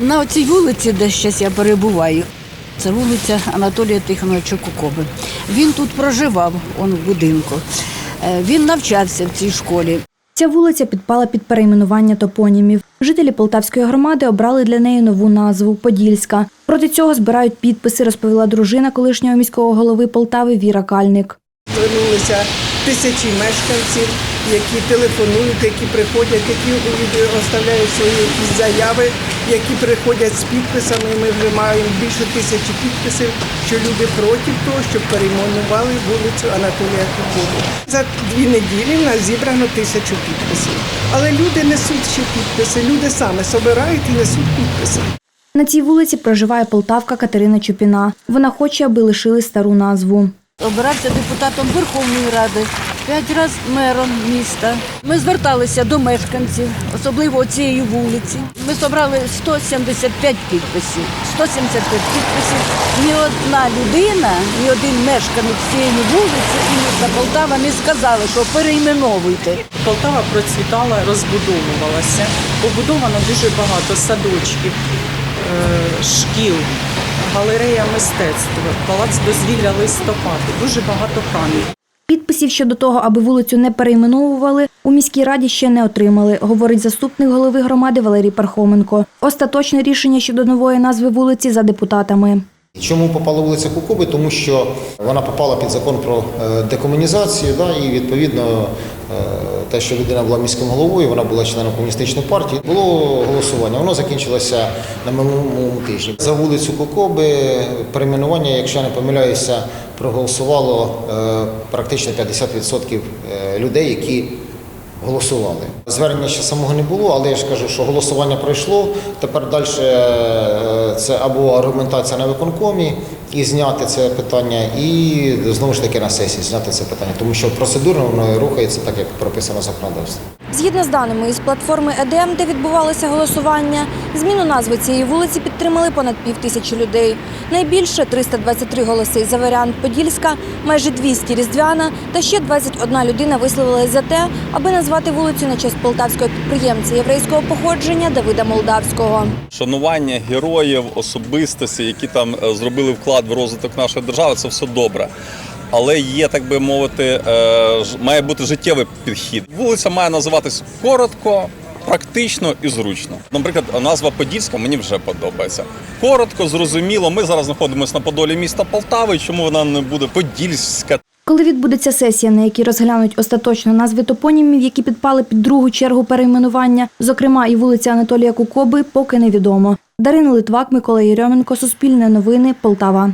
На цій вулиці, де зараз я перебуваю, це вулиця Анатолія Тихоновича Кукоби. Він тут проживав, он в будинку. Е, Він навчався в цій школі. Ця вулиця підпала під перейменування топонімів. Жителі Полтавської громади обрали для неї нову назву Подільська. Проти цього збирають підписи, розповіла дружина колишнього міського голови Полтави Віра Кальник. Звернулися тисячі мешканців, які телефонують, які приходять, які оставляють свої якісь заяви, які приходять з підписами. Ми вже маємо більше тисячі підписів, що люди проти того, щоб перейменували вулицю Анатолія Кукови. За дві неділі в нас зібрано тисячу підписів. Але люди несуть ще підписи, люди саме собирають і несуть підписи. На цій вулиці проживає полтавка Катерина Чупіна. Вона хоче, аби лишили стару назву. Обирався депутатом Верховної Ради, п'ять разів мером міста. Ми зверталися до мешканців, особливо цієї вулиці. Ми зібрали 175 підписів. 175 підписів. Ні одна людина, ні один мешканець цієї вулиці і міста Полтава не сказали, що перейменовуйте. Полтава процвітала, розбудовувалася. Побудовано дуже багато садочків, е, шкіл, галерея мистецтва, палац дозвілля листопаду, дуже багато храмів. Підписів щодо того, аби вулицю не перейменовували, у міській раді ще не отримали, говорить заступник голови громади Валерій Пархоменко. Остаточне рішення щодо нової назви вулиці за депутатами. Чому попала вулиця Кукуби? Тому що вона попала під закон про е, декомунізацію, да, і відповідно е, те, що людина була міським головою, вона була членом комуністичної партії. Було голосування. Воно закінчилося на минулому тижні. За вулицю Кукуби перейменування, якщо я не помиляюся, проголосувало е, практично 50% е, людей, які голосували. Звернення ще самого не було, але я ж кажу, що голосування пройшло. Тепер далі е, це або аргументація на виконкомі і зняти це питання, і знову ж таки на сесії зняти це питання, тому що процедурно воно рухається так, як прописано законодавством. Згідно з даними із платформи ЕДМ, де відбувалося голосування, зміну назви цієї вулиці підтримали понад пів тисячі людей. Найбільше 323 голоси за варіант Подільська, майже 200 Різдвяна та ще 21 людина висловилась за те, аби назвати вулицю на честь полтавського підприємця єврейського походження Давида Молдавського. шанування героїв, особистості, які там е, зробили вклад в розвиток нашої держави, це все добре. Але є, так би мовити, е, має бути життєвий підхід. Вулиця має називатись коротко, практично і зручно. Наприклад, назва Подільська мені вже подобається. Коротко, зрозуміло. Ми зараз знаходимося на подолі міста Полтави. Чому вона не буде Подільська? Коли відбудеться сесія, на якій розглянуть остаточно назви топонімів, які підпали під другу чергу перейменування, зокрема і вулиця Анатолія Кукоби, поки невідомо. Дарина Литвак, Микола Єрьоменко, Суспільне новини, Полтава.